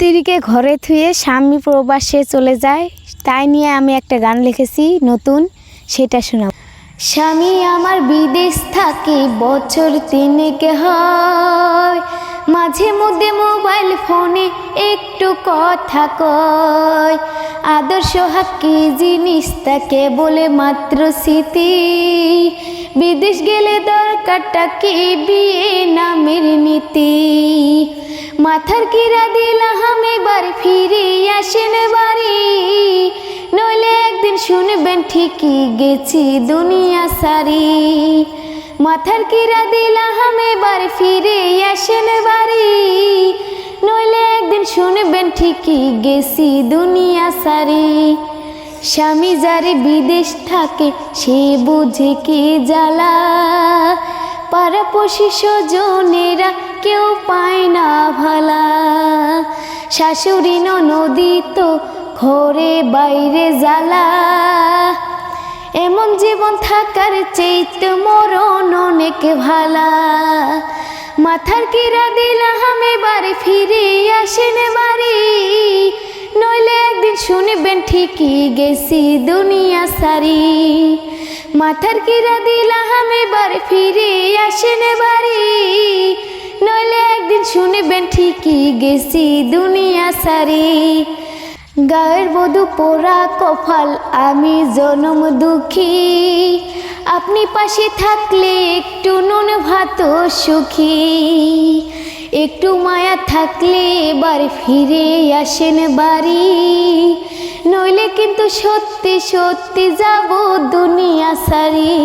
স্ত্রীকে ঘরে থুয়ে স্বামী প্রবাসে চলে যায়। তাই নিয়ে আমি একটা গান লিখেছি, নতুন, সেটা শোনাব স্বামী আমার বিদেশ থাকে, বছর তিনেকে হয়। মাঝে মধ্যে মোবাইল ফোনে একটু কথা কয়। আদর্শ হাক্কি জিনিস তাকে বলে মাত্র স্মৃতি। বিদেশ গেলে দরকারটা কি? বিয়ে নামের নীতি। মাথার কিরা দিলাম এবার ফিরে আসেন বাড়ি। নইলে একদিন শুনবেন ঠিকই গেছি দুনিয়া সারি। মাথার কিরা দিলাম এবার ফিরে আসেন বাড়ি। নইলে একদিন শুনবেন ঠিকই গেছি দুনিয়া সারি। স্বামী যারে বিদেশ থাকে সে বুঝে কি জ্বালা। পাড়াপড়শি স্বজনেরা কেউ পায় না ভালা। শাশুড়ি নদী তো ঘরে বাইরে জ্বালা। এমন জীবন থাকার চেইত মরণ অনেক ভালা। মাথার কিরা দিলাম এবার ফিরে আসেন বাড়ি। নইলে একদিন শুনবেন ঠিকই গেছি দুনিয়া সারি। মাথার কিরা দিলাম এবার ফিরে আসেন বাড়ি। ঠিকই গেছি দুনিয়া সারি? গায়ের বধু পোড়া কফাল আমি জনম দুঃখী। আপনি পাশে থাকলে একটু নুন ভাত সুখী। একটু মায়া থাকলে এবার ফিরে আসেন বাড়ি। নইলে কিন্তু সত্যি সত্যি যাব দুনিয়া সারি।